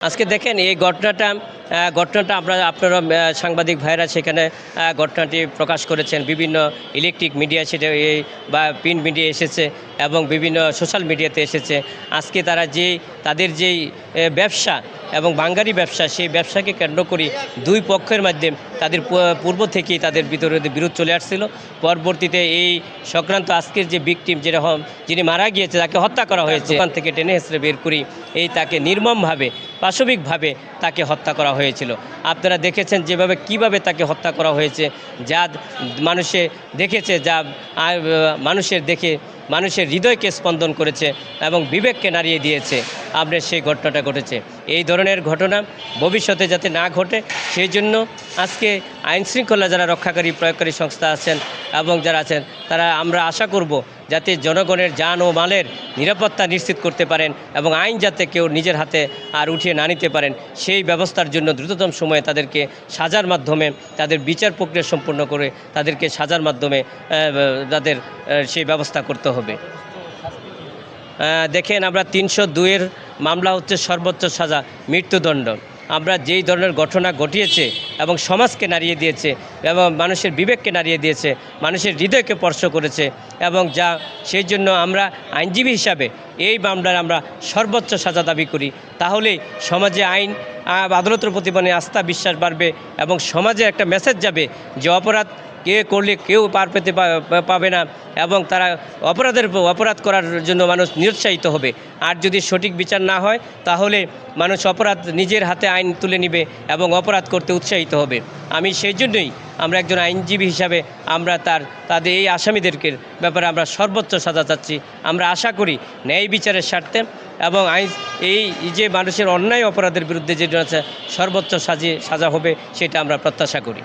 আজকে দেখেন এই ঘটনাটা ঘটনাটা আমরা আপনারা সাংবাদিক ভাইরা সেখানে ঘটনাটি প্রকাশ করেছেন। বিভিন্ন ইলেকট্রিক মিডিয়া সেটা এই বা প্রিন্ট মিডিয়া এসেছে এবং বিভিন্ন সোশ্যাল মিডিয়াতে এসেছে। আজকে তারা যেই তাদের যেই ব্যবসা এবং বাঙ্গারি ব্যবসা সেই ব্যবসাকে কেন্দ্র করে দুই পক্ষের মাধ্যমে তাদের পূর্ব থেকেই তাদের ভিতরে বিরোধ চলে আসছিল। পরবর্তীতে এই সংক্রান্ত আজকের যে বিকটিম যেটা হম- যিনি মারা গিয়েছে তাকে হত্যা করা হয়েছে। ওখান থেকে টেনে হেসড়ে বের করি। এই তাকে নির্মমভাবে পাশবিকভাবে তাকে হত্যা করা হয়েছিল। আপনারা দেখেছেন যেভাবে কীভাবে তাকে হত্যা করা হয়েছে। যা মানুষে দেখেছে, যা মানুষের দেখে মানুষের হৃদয়কে স্পন্দন করেছে এবং বিবেককে নাড়িয়ে দিয়েছে। আপনার সেই ঘটনাটা ঘটেছে। এই ধরনের ঘটনা ভবিষ্যতে যাতে না ঘটে, সেই জন্য আজকে আইন শৃঙ্খলা যারা রক্ষাকারী, প্রয়োগকারী সংস্থা আছেন এবং যারা আছেন, তারা আমরা আশা করব যাতে জনগণের যান ও মালের নিরাপত্তা নিশ্চিত করতে পারেন এবং আইন যাতে কেউ নিজের হাতে আর উঠিয়ে না নিতে পারেন, সেই ব্যবস্থার জন্য দ্রুততম সময়ে তাদেরকে সাজার মাধ্যমে, তাদের বিচার প্রক্রিয়া সম্পূর্ণ করে তাদেরকে সাজার মাধ্যমে তাদের সেই ব্যবস্থা করতে হবে। দেখেন আমরা তিনশো দুইয়ের মামলা হচ্ছে সর্বোচ্চ সাজা মৃত্যুদণ্ড। আমরা যেই ধরনের ঘটনা ঘটিয়েছে এবং সমাজকে নাড়িয়ে দিয়েছে এবং মানুষের বিবেককে নাড়িয়ে দিয়েছে, মানুষের হৃদয়কে স্পর্শ করেছে এবং যা, সেই জন্য আমরা আইনজীবী হিসাবে এই মামলার আমরা সর্বোচ্চ সাজা দাবি করি। তাহলে সমাজে আইন আদালতের প্রতি মানে আস্থা বিশ্বাস বাড়বে এবং সমাজে একটা মেসেজ যাবে যে অপরাধ কে করলে কেউ পার পেতে পাবে না এবং তারা অপরাধের অপরাধ করার জন্য মানুষ নিরুৎসাহিত হবে। আর যদি সঠিক বিচার না হয়, তাহলে মানুষ অপরাধ নিজের হাতে আইন তুলে নিবে এবং অপরাধ করতে উৎসাহিত হবে। আমি সেই জন্যই আমরা একজন আইনজীবী হিসাবে আমরা তার, তাদের এই আসামিদেরকে ব্যাপারে আমরা সর্বোচ্চ সাজা চাচ্ছি। আমরা আশা করি ন্যায় বিচারের স্বার্থে এবং আইন এই যে মানুষের অন্যায় অপরাধের বিরুদ্ধে যেটা আছে, সর্বোচ্চ সাজিয়ে, সাজা হবে, সেটা আমরা প্রত্যাশা করি।